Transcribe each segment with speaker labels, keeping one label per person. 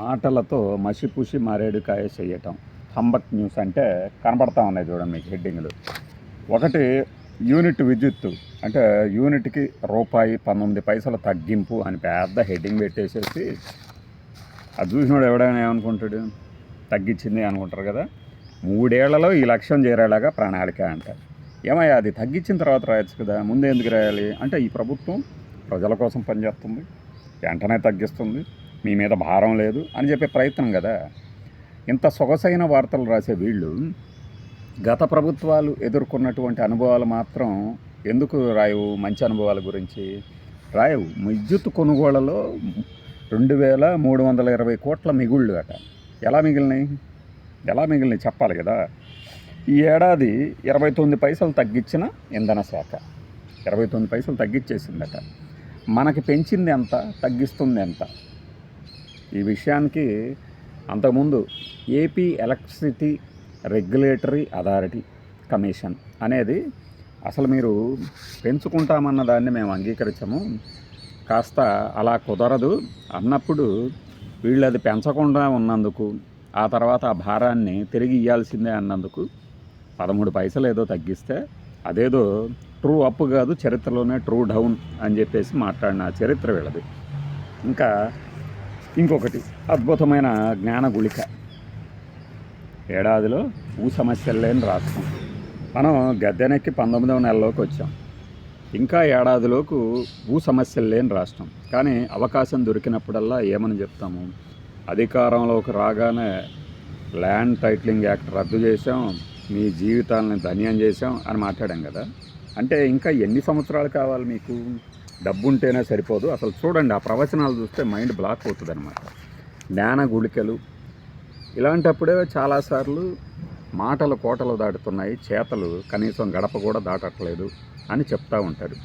Speaker 1: మాటలతో మసిపూసి మారేడుకాయ చేయటం హంబక్ న్యూస్ అంటే కనబడతా ఉన్నాయి చూడండి మీకు హెడ్డింగ్లు. ఒకటి యూనిట్ విద్యుత్తు. అంటే యూనిట్కి రూపాయి పంతొమ్మిది పైసల తగ్గింపు అని పెద్ద హెడ్డింగ్ పెట్టేసేసి అది చూసినోడు ఎవడైనా ఏమనుకుంటాడు? తగ్గించింది అనుకుంటారు కదా? మూడేళ్ళలో ఈ లక్ష్యం చేరేలాగా ప్రణాళిక అంటారు ఏమయ్యా అది తగ్గించిన తర్వాత రాయొచ్చు కదా? ముందే ఎందుకు రాయాలి? అంటే ఈ ప్రభుత్వం ప్రజల కోసం పనిచేస్తుంది. వెంటనే తగ్గిస్తుంది. మీ మీద భారం లేదు అని చెప్పే ప్రయత్నం కదా. ఇంత సొగసైన వార్తలు రాసే వీళ్ళు గత ప్రభుత్వాలు ఎదుర్కొన్నటువంటి అనుభవాలు మాత్రం ఎందుకు రాయవు? మంచి అనుభవాల గురించి రాయవు. విద్యుత్ కొనుగోళ్ళలో రెండు వేల మూడు వందల ఇరవై కోట్ల మిగుళ్ళు అట ఎలా మిగిలినాయి? ఎలా మిగిలినాయి చెప్పాలి కదా. ఈ ఏడాది ఇరవై తొమ్మిది పైసలు తగ్గించిన ఇంధన శాఖ. ఇరవై తొమ్మిది పైసలు తగ్గించేసిందట. మనకి పెంచింది ఎంత? తగ్గిస్తుంది ఎంత? ఈ విషయానికి అంతకుముందు AP electricity regulatory authority commission అనేది అసలు మీరు పెంచుకుంటామన్న దాన్ని మేము అంగీకరించము. కాస్త అలా కుదరదు. అన్నప్పుడు వీళ్ళు అది పెంచకుండా ఉన్నందుకు ఆ తర్వాత ఆ భారాన్ని తిరిగి ఇవ్వాల్సిందే అన్నందుకు పదమూడు పైసలు ఏదో తగ్గిస్తే అదేదో ట్రూ అప్ కాదు చరిత్రలోనే ట్రూ డౌన్ అని చెప్పేసి మాట్లాడిన చరిత్ర వీళ్ళది. ఇంకా ఇంకొకటి అద్భుతమైన జ్ఞాన గుళిక. ఏడాదిలో భూ సమస్యలు లేని రాష్ట్రం. మనం గద్దెనెక్కి పంతొమ్మిదవ నెలలోకి వచ్చాం. ఇంకా ఏడాదిలోకు భూ సమస్యలు లేని రాష్ట్రం. కానీ అవకాశం దొరికినప్పుడల్లా ఏమని చెప్తాము? అధికారంలోకి రాగానే ల్యాండ్ టైటిలింగ్ యాక్ట్ రద్దు చేసాం మీ జీవితాలని ధన్యం చేసాం అని మాట్లాడాం కదా. అంటే ఇంకా ఎన్ని సంవత్సరాలు కావాలి మీకు? డబ్బు ఉంటేనే సరిపోదు. అసలు చూడండి ఆ ప్రవచనాలు చూస్తే మైండ్ బ్లాక్ అవుతుంది అనమాట జ్ఞాన గుళికలు ఇలాంటప్పుడే చాలాసార్లు మాటలు కోటలు దాటుతున్నాయి చేతలు కనీసం గడప కూడా దాటట్లేదు అని చెప్తూ ఉంటారు.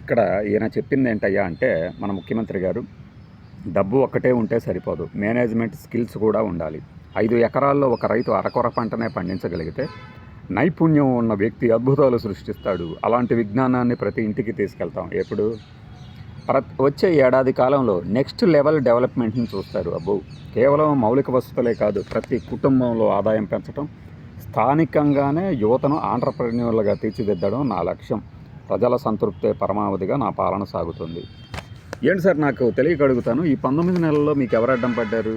Speaker 1: ఇక్కడ ఈయన చెప్పింది ఏంటయ్యా అంటే మన ముఖ్యమంత్రి గారు డబ్బు ఒక్కటే ఉంటే సరిపోదు. మేనేజ్మెంట్ స్కిల్స్ కూడా ఉండాలి. ఐదు ఎకరాల్లో ఒక రైతు అరకొర పంటనే పండించగలిగితే నైపుణ్యం ఉన్న వ్యక్తి అద్భుతాలు సృష్టిస్తాడు. అలాంటి విజ్ఞానాన్ని ప్రతి ఇంటికి తీసుకెళ్తాం. ఎప్పుడు? ప్ర వచ్చే ఏడాది కాలంలో నెక్స్ట్ లెవెల్ డెవలప్మెంట్ని చూస్తారు అబ్బో. కేవలం మౌలిక వసతులే కాదు ప్రతి కుటుంబంలో ఆదాయం పెంచడం స్థానికంగానే యువతను ఆంటర్ప్రెన్యూర్లుగా తీర్చిదిద్దడం నా లక్ష్యం. ప్రజల సంతృప్తే పరమావధిగా నా పాలన సాగుతుంది. ఏంటి సార్ నాకు తెలియక అడుగుతాను ఈ పంతొమ్మిది నెలల్లో మీకు ఎవరు అడ్డం పడ్డారు?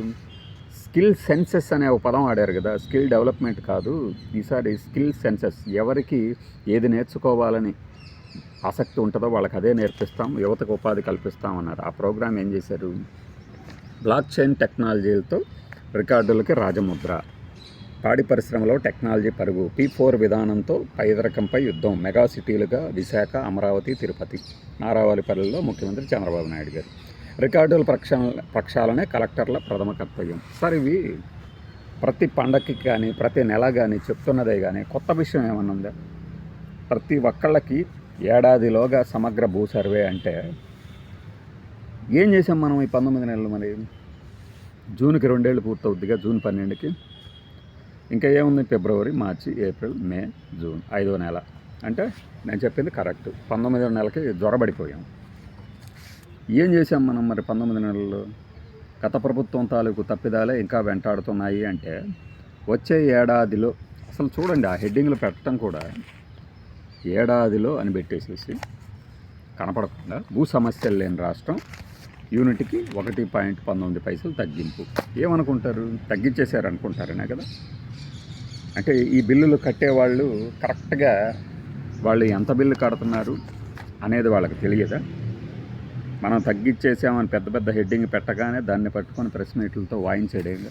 Speaker 1: స్కిల్ సెన్సెస్ అనే ఒక పదం ఆడారు కదా స్కిల్ డెవలప్మెంట్ కాదు. ఈసారి స్కిల్ సెన్సెస్ ఎవరికి ఏది నేర్చుకోవాలని ఆసక్తి ఉంటుందో వాళ్ళకి అదే నేర్పిస్తాం యువతకు ఉపాధి కల్పిస్తాం అన్నారు. ఆ ప్రోగ్రామ్ ఏం చేశారు? బ్లాక్ చైన్ టెక్నాలజీలతో రికార్డులకి రాజముద్ర. పాడి పరిశ్రమలో టెక్నాలజీ పరుగు. పీ ఫోర్ విధానంతో పైదరకంపై యుద్ధం. మెగా సిటీలుగా విశాఖ అమరావతి తిరుపతి. నారావాలిపల్లిలో ముఖ్యమంత్రి చంద్రబాబు నాయుడు గారు. రికార్డుల ప్రక్షాళన ప్రక్షాళనే కలెక్టర్ల ప్రథమ కర్తవ్యం. సార్ ఇవి ప్రతి పండక్కి కానీ ప్రతి నెల కానీ చెప్తున్నదే కానీ కొత్త విషయం ఏమన్నా ఉందా? ప్రతి ఒక్కళ్ళకి ఏడాదిలోగా సమగ్ర భూ సర్వే అంటే ఏం చేసాం మనం ఈ పంతొమ్మిది నెలలు మరి? జూన్కి రెండేళ్ళు పూర్తవుద్దిగా జూన్ పన్నెండుకి. ఇంకా ఏముంది? ఫిబ్రవరి మార్చి ఏప్రిల్ మే జూన్ ఐదో నెల. అంటే నేను చెప్పింది కరెక్ట్. పంతొమ్మిదో నెలకి జ్వరబడిపోయాం ఏం చేసాం మనం మరి పంతొమ్మిది నెలల్లో గత ప్రభుత్వం తాలూకు తప్పిదాలే ఇంకా వెంటాడుతున్నాయి అంటే వచ్చే ఏడాదిలో అసలు చూడండి ఆ హెడ్డింగ్లు పెట్టడం కూడా ఏడాదిలో అని పెట్టేసేసి కనపడకుండా భూ సమస్యలు లేని రాష్ట్రం యూనిట్కి ఒకటి పాయింట్ పంతొమ్మిది పైసలు తగ్గింపు. ఏమనుకుంటారు? తగ్గించేశారు అనుకుంటారనే కదా. అంటే ఈ బిల్లులు కట్టేవాళ్ళు కరెక్ట్గా వాళ్ళు ఎంత బిల్లు కడుతున్నారు అనేది వాళ్ళకి తెలియదా? మనం తగ్గించేసామని పెద్ద పెద్ద హెడ్డింగ్ పెట్టగానే దాన్ని పట్టుకొని ప్రెస్ మీట్లతో వాయించేయడం.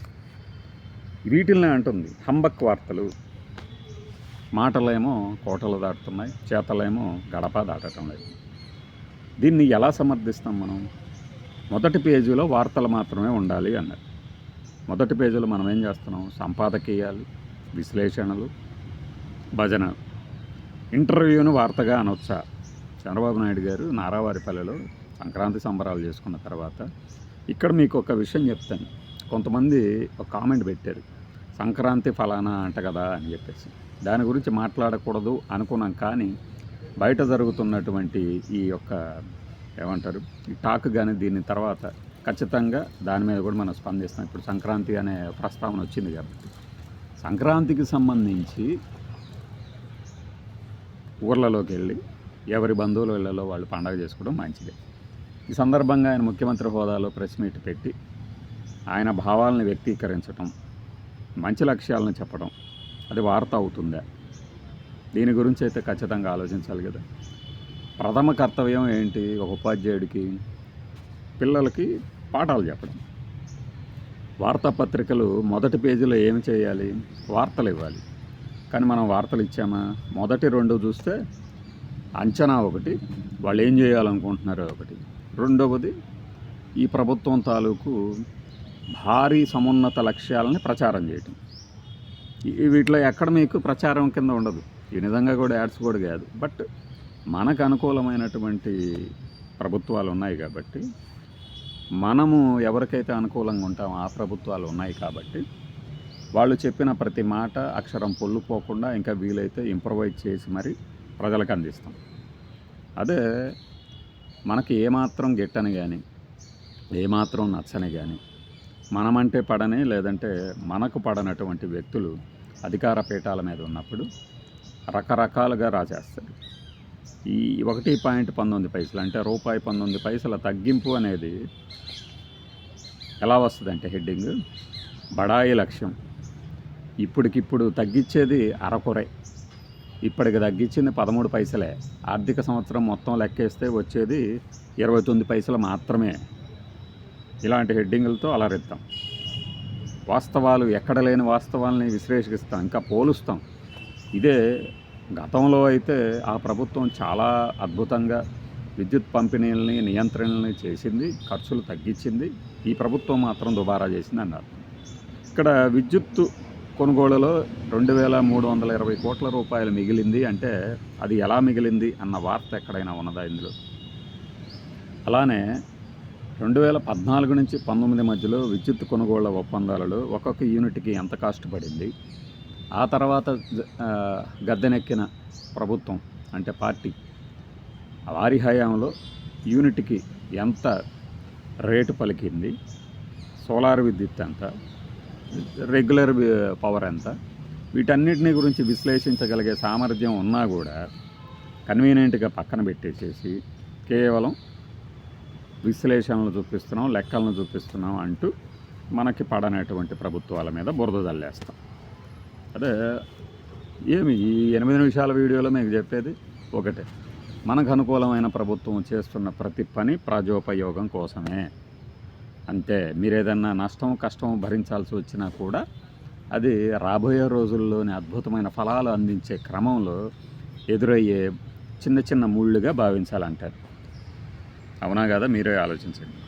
Speaker 1: వీటిల్ని అంటుంది హంబక్ వార్తలు. మాటలేమో కోటలు దాటుతున్నాయి చేతలేమో గడప దాటటం లేదు. దీన్ని ఎలా సమర్థిస్తాం మనం? మొదటి పేజీలో వార్తలు మాత్రమే ఉండాలి అన్నారు. మొదటి పేజీలో మనం ఏం చేస్తున్నాం? సంపాదకీయాలు విశ్లేషణలు భజన ఇంటర్వ్యూను వార్తగా అనొచ్చా? చంద్రబాబు నాయుడు గారు నారావారిపల్లెలో సంక్రాంతి సంబరాలు చేసుకున్న తర్వాత ఇక్కడ మీకు ఒక విషయం చెప్తాను. కొంతమంది ఒక కామెంట్ పెట్టారు. సంక్రాంతి ఫలానా అంట కదా అని చెప్పేసి. దాని గురించి మాట్లాడకూడదు అనుకున్నాం కానీ బయట జరుగుతున్నటువంటి ఈ యొక్క ఏమంటారు ఈ టాక్ కానీ దీని తర్వాత ఖచ్చితంగా దాని మీద కూడా మనం స్పందిస్తాం. ఇప్పుడు సంక్రాంతి అనే ప్రస్తావన వచ్చింది కాబట్టి. సంక్రాంతికి సంబంధించి ఊర్లలోకి వెళ్ళి ఎవరి బంధువుల ఇళ్ళలో వాళ్ళు పండగ చేసుకోవడం మంచిదే. ఈ సందర్భంగా ఆయన ముఖ్యమంత్రి హోదాలో ప్రెస్ మీట్ పెట్టి ఆయన భావాలను వ్యక్తీకరించడం మంచి లక్ష్యాలను చెప్పడం అది వార్త అవుతుందా? దీని గురించి అయితే ఖచ్చితంగా ఆలోచించాలి కదా. ప్రథమ కర్తవ్యం ఏంటి? ఒక ఉపాధ్యాయుడికి పిల్లలకి పాఠాలు చెప్పడం వార్తాపత్రికలు మొదటి పేజీలో ఏమి చేయాలి? వార్తలు ఇవ్వాలి. కానీ మనం వార్తలు ఇచ్చామా? మొదటి రెండు చూస్తే అంచనా ఒకటి వాళ్ళు ఏం చేయాలనుకుంటున్నారో ఒకటి. రెండవది ఈ ప్రభుత్వం తాలూకు భారీ సమున్నత లక్ష్యాలని ప్రచారం చేయటం. ఈ- వీటిలో ఎక్కడ మీకు ప్రచారం కింద ఉండదు. ఈ నిజంగా కూడా యాడ్స్ కూడా కాదు. బట్ మనకు అనుకూలమైనటువంటి ప్రభుత్వాలు ఉన్నాయి కాబట్టి మనము ఎవరికైతే అనుకూలంగా ఉంటామో ఆ ప్రభుత్వాలు ఉన్నాయి కాబట్టి వాళ్ళు చెప్పిన ప్రతి మాట అక్షరం పొల్లుపోకుండా ఇంకా వీలైతే ఇంప్రవైజ్ చేసి మరి ప్రజలకు అందిస్తాం. అదే మనకి ఏమాత్రం గిట్టని కానీ ఏమాత్రం నచ్చని కానీ మనమంటే పడని లేదంటే మనకు పడనటువంటి వ్యక్తులు అధికార పీఠాల మీద ఉన్నప్పుడు రకరకాలుగా రాసేస్తారు. ఈ ఒకటి పాయింట్ పంతొమ్మిది పైసలు అంటే రూపాయి పంతొమ్మిది పైసల తగ్గింపు అనేది ఎలా వస్తుందంటే హెడ్డింగ్? బడాయి లక్ష్యం. ఇప్పటికిప్పుడు తగ్గించేది అరకొరే. ఇప్పటికి తగ్గించింది పదమూడు పైసలే. ఆర్థిక సంవత్సరం మొత్తం లెక్కేస్తే వచ్చేది ఇరవై తొమ్మిది పైసలు మాత్రమే. ఇలాంటి హెడ్డింగులతో అలరిద్దాం. వాస్తవాలు ఎక్కడ లేని వాస్తవాల్ని విశ్లేషిస్తాం ఇంకా పోలుస్తాం. ఇదే గతంలో అయితే ఆ ప్రభుత్వం చాలా అద్భుతంగా విద్యుత్ పంపిణీలని నియంత్రణల్ని చేసింది ఖర్చులు తగ్గించింది. ఈ ప్రభుత్వం మాత్రం దుబారా చేసింది అన్నారు. ఇక్కడ విద్యుత్తు కొనుగోలులో రెండు వేల మూడు వందల ఇరవై కోట్ల రూపాయలు మిగిలింది అంటే అది ఎలా మిగిలింది అన్న వార్త ఎక్కడైనా ఉన్నదా ఇందులో? అలానే రెండు వేల పద్నాలుగు నుంచి పంతొమ్మిది మధ్యలో విద్యుత్ కొనుగోళ్ళ ఒప్పందాలలో ఒక్కొక్క యూనిట్కి ఎంత కాస్ట్ పడింది? ఆ తర్వాత గద్దెనెక్కిన ప్రభుత్వం అంటే పార్టీ వారి హయాంలో యూనిట్కి ఎంత రేటు పలికింది? సోలార్ విద్యుత్ ఎంత? రెగ్యులర్ పవర్ ఎంత? వీటన్నిటిని గురించి విశ్లేషించగలిగే సామర్థ్యం ఉన్నా కూడా కన్వీనియంట్గా పక్కన పెట్టేసేసి కేవలం విశ్లేషణలు చూపిస్తున్నాం లెక్కలను చూపిస్తున్నాం అంటూ మనకి పడనటువంటి ప్రభుత్వాల మీద బురద జల్లేస్తాం. అదే ఏమి ఈ ఎనిమిది నిమిషాల వీడియోలో మీకు చెప్పేది ఒకటే. మనకు అనుకూలమైన ప్రభుత్వం చేస్తున్న ప్రతి పని ప్రజోపయోగం కోసమే. అంతే మీరు ఏదన్నా నష్టం కష్టం భరించాల్సి వచ్చినా కూడా అది రాబోయే రోజుల్లోని అద్భుతమైన ఫలాలు అందించే క్రమంలో ఎదురయ్యే చిన్న చిన్న ముళ్ళుగా భావించాలంటారు. అవునా కదా? మీరే ఆలోచించండి.